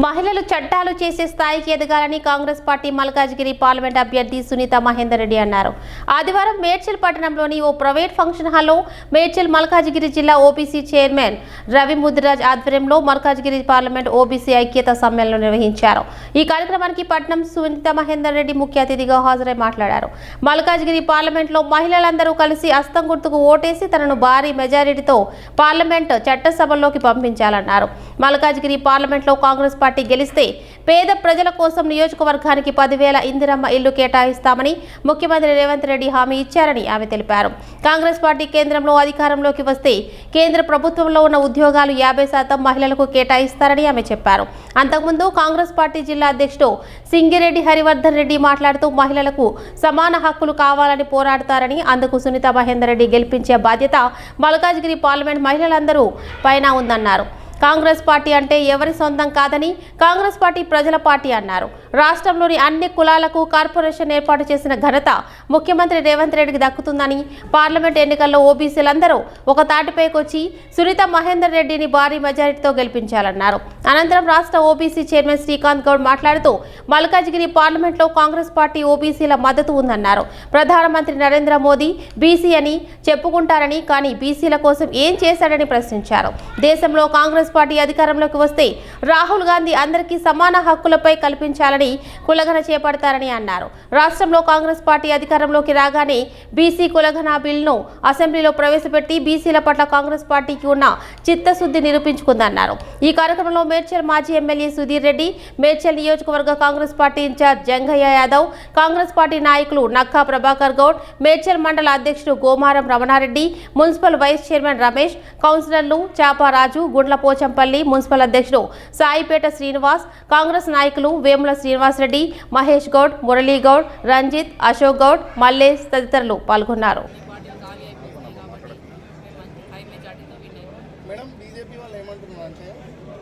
మహిళలు చట్టాలు చేసే స్థాయికి ఎదగాలని కాంగ్రెస్ పార్టీ మల్కాజ్గిరి పార్లమెంట్ అభ్యర్థి సునీత మహేందర్ రెడ్డి అన్నారు. ఆదివారం మేడ్చల్ పట్టణంలోని ఓ ప్రైవేట్ ఫంక్షన్ హాల్లో మేడ్చల్ మల్కాజ్గిరి జిల్లా ఓబీసీ చైర్మన్ రవి ముద్రాజ్ ఆధ్వర్యంలో మల్కాజ్గిరి పార్లమెంట్ ఓబీసీ ఐక్యత సమ్మేళనం నిర్వహించారు. ఈ కార్యక్రమానికి పట్నం సునీత మహేందర్ రెడ్డి ముఖ్య అతిథిగా హాజరై మాట్లాడారు. మల్కాజ్గిరి పార్లమెంట్లో మహిళలందరూ కలిసి అస్తం గుర్తుకు ఓటేసి తనను భారీ మెజారిటీతో పార్లమెంట్ చట్టసభల్లోకి పంపించాలన్నారు. మల్కాజ్గిరి పార్లమెంట్లో కాంగ్రెస్ పార్టీ గెలిస్తే పేద ప్రజల కోసం నియోజకవర్గానికి పదివేల ఇందిరమ్మ ఇల్లు కేటాయిస్తామని ముఖ్యమంత్రి రేవంత్ రెడ్డి హామీ ఇచ్చారని ఆమె తెలిపారు. కాంగ్రెస్ పార్టీ కేంద్రంలో అధికారంలోకి వస్తే కేంద్ర ప్రభుత్వంలో ఉన్న ఉద్యోగాలు యాభై శాతం మహిళలకు కేటాయిస్తారని ఆమె చెప్పారు. అంతకుముందు కాంగ్రెస్ పార్టీ జిల్లా అధ్యక్షుడు సింగిరెడ్డి హరివర్ధన్ రెడ్డి మాట్లాడుతూ మహిళలకు సమాన హక్కులు కావాలని పోరాడతారని అందుకు సునీత మహేందర్ రెడ్డి గెలిపించే బాధ్యత మల్కాజ్గిరి పార్లమెంట్ మహిళలందరూ పైన ఉందన్నారు. కాంగ్రెస్ పార్టీ అంటే ఎవరి సొంతం కాదని కాంగ్రెస్ పార్టీ ప్రజల పార్టీ అన్నారు. రాష్ట్రంలోని అన్ని కులాలకు కార్పొరేషన్ ఏర్పాటు చేసిన ఘనత ముఖ్యమంత్రి రేవంత్ రెడ్డికి దక్కుతుందని పార్లమెంట్ ఎన్నికల్లో ఓబీసీలందరూ ఒక తాటిపైకొచ్చి సునీత మహేందర్ రెడ్డిని భారీ మెజారిటీతో గెలిపించాలన్నారు. అనంతరం రాష్ట్ర ఓబీసీ చైర్మన్ శ్రీకాంత్ గౌడ్ మాట్లాడుతూ మల్కాజ్గిరి పార్లమెంట్లో కాంగ్రెస్ పార్టీ ఓబీసీల మద్దతు ఉందన్నారు. ప్రధానమంత్రి నరేంద్ర మోదీ బీసీ అని చెప్పుకుంటారని కానీ బీసీల కోసం ఏం చేశాడని ప్రశ్నించారు. దేశంలో కాంగ్రెస్ పార్టీ అధికారంలోకి వస్తే రాహుల్ గాంధీ అందరికీ సమాన హక్కులపై కల్పించాలని కులగన చేపడతారని అన్నారు. రాష్ట్రంలో కాంగ్రెస్ పార్టీ అధికారంలోకి రాగానే బీసీ కులగన బిల్లును అసెంబ్లీలో ప్రవేశపెట్టి బీసీల పట్ల కాంగ్రెస్ పార్టీకి ఉన్న చిత్తశుద్ధి నిరూపించుకుందన్నారు. ఈ కార్యక్రమంలో మేడ్చల్ మాజీ ఎమ్మెల్యే సుధీర్ రెడ్డి మేడ్చల్ నియోజకవర్గ Congress party in-charge Jangaiah Yadav Congress party నాయకులు నక్కా ప్రభాకర్ గౌడ్ మేడ్చల్ మండల అధ్యక్షుడు Gomaram Ramana Reddy municipal vice chairman Ramesh కౌన్సిలర్లు చాపారాజు గుండ్ల పోచంపల్లి మున్సిపల్ అధ్యక్షుడు సాయిపేట శ్రీనివాస్ కాంగ్రెస్ నాయకులు వేముల శ్రీనివాసరెడ్డి మహేష్ గౌడ్ మురళీ గౌడ్ రంజిత్ అశోక్ గౌడ్ మల్లేష్ తదితరులు పాల్గొన్నారు.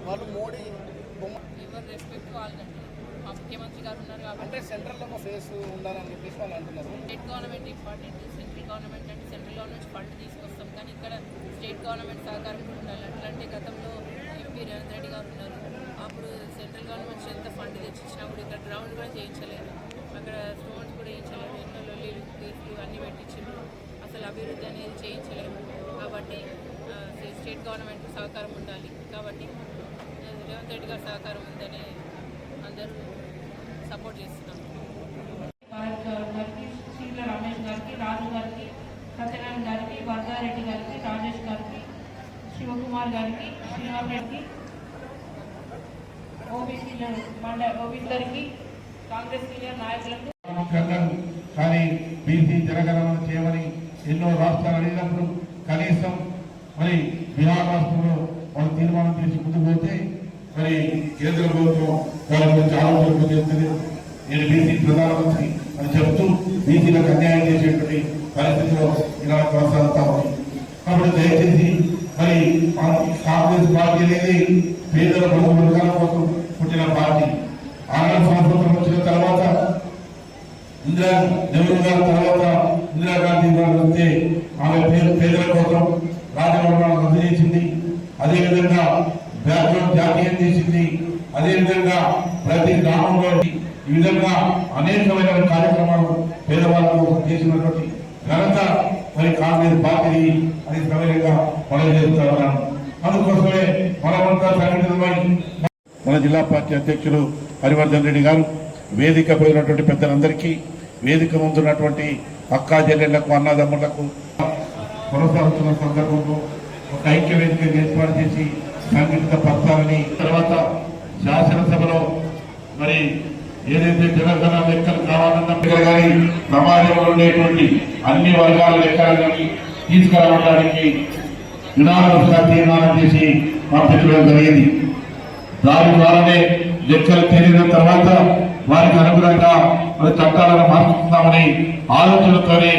వాళ్ళు మోడీ మా ముఖ్యమంత్రి గారు ఉన్నారు కాబట్టి అంటే సెంట్రల్లో ఒక ఫేస్ ఉండాలని చెప్పేసి వాళ్ళు అంటున్నారు. State government important central government అంటే సెంట్రల్ గవర్నమెంట్ ఫండ్ తీసుకొస్తాం. కానీ ఇక్కడ స్టేట్ గవర్నమెంట్ సహకారం కూడా ఉండాలి. అట్లంటే గతంలో ఎంపీ రేవంత్ రెడ్డి గారు ఉన్నారు. అప్పుడు సెంట్రల్ గవర్నమెంట్ ఎంత ఫండ్ తెచ్చిచ్చినా కూడా ఇక్కడ గ్రౌండ్ కూడా చేయించలేదు. అక్కడ స్టోన్స్ కూడా వేయించలేదు. ఎన్నో లొల్లీలు కేసులు అన్నీ పెట్టించారు అసలు అభివృద్ధి అనేది చేయించలేదు. కాబట్టి స్టేట్ గవర్నమెంట్ సహకారం ఉండాలి. కాబట్టి రేవంత్ రెడ్డి గారి సహకారం ఉందని అందరూ సపోర్ట్ చేస్తున్నాం భారత్ గారికి శ్రీల రమేష్ గారికి రాజు గారికి సత్యనారాయణ గారికి వర్గారెడ్డి గారికి రాజేష్ గారికి శివకుమార్ గారికి శ్రీనివాస్ రెడ్డికి ఓబీసీల మండ ఓబీసీ గారికి కాంగ్రెస్ సీనియర్ నాయకులకు. కానీ బీసీ జనగణన చేయమని ఎన్నో రాష్ట్రాలు అడిగినప్పుడు కనీసం మరి బీహార్ రాష్ట్రంలో వాళ్ళు తీర్మానం చేసి ముందుకు పోతే మరి కేంద్ర ప్రభుత్వం వాళ్ళ చాలా ఆలోచన చేస్తుంది. నేను బీసీ ప్రధానమంత్రి అని చెప్తూ బీసీలకు అన్యాయం చేసేటువంటి పరిస్థితిలో ఇలా కొనసాగుతా ఉంది. కాబట్టి దయచేసి మరి కాంగ్రెస్ పార్టీ అనేది పేదల బహు వర్గాల కోసం పుట్టిన పార్టీ. ఆంధ్ర స్వాతంత్రం వచ్చిన తర్వాత ఇందిరా నెహ్రూ గారి తర్వాత ఇందిరాగాంధీ గారు వస్తే ఆమె పేరు పేదల కోసం రాజభవనాలు రద్దు చేసింది అదేవిధంగా బ్యాక్గ్రౌండ్ జాతీయం చేసింది. అదేవిధంగా ప్రతి గ్రామంలో ఈ విధంగా అనేకమైన కార్యక్రమాలు పేదవాళ్ళ కోసం చేసినటువంటి ఘనత మరి కాంగ్రెస్ పార్టీ అని సమైనంగా మనం చేస్తా ఉన్నాను. అందుకోసమే మనమంతా సంఘటితమై మన జిల్లా పార్టీ అధ్యక్షులు హరివర్ధన్ రెడ్డి గారు వేదిక పోయినటువంటి పెద్దలందరికీ వేదిక ముందున్నటువంటి అక్కా చెల్లెళ్ళకు అన్నదమ్ములకు కొనసాగుతున్న సందర్భంలో ఒక ఐక్య వేదిక ఏర్పాటు చేసి సంఘటిత పత్రాలని తర్వాత శాసనసభలో మరి ఏదైతే తెలంగాణ లెక్కలు కావాలన్న కానీ సమాజంలో ఉండేటువంటి అన్ని వర్గాల లెక్కలు తీసుకురావడానికి నినాదంగా తీర్మానం చేసి పంపించడం జరిగింది. దాని ద్వారానే లెక్కలు తెలియన తర్వాత వారికి అనుగుణంగా మరి చట్టాలను మార్చుకుందామని ఆలోచనతోనే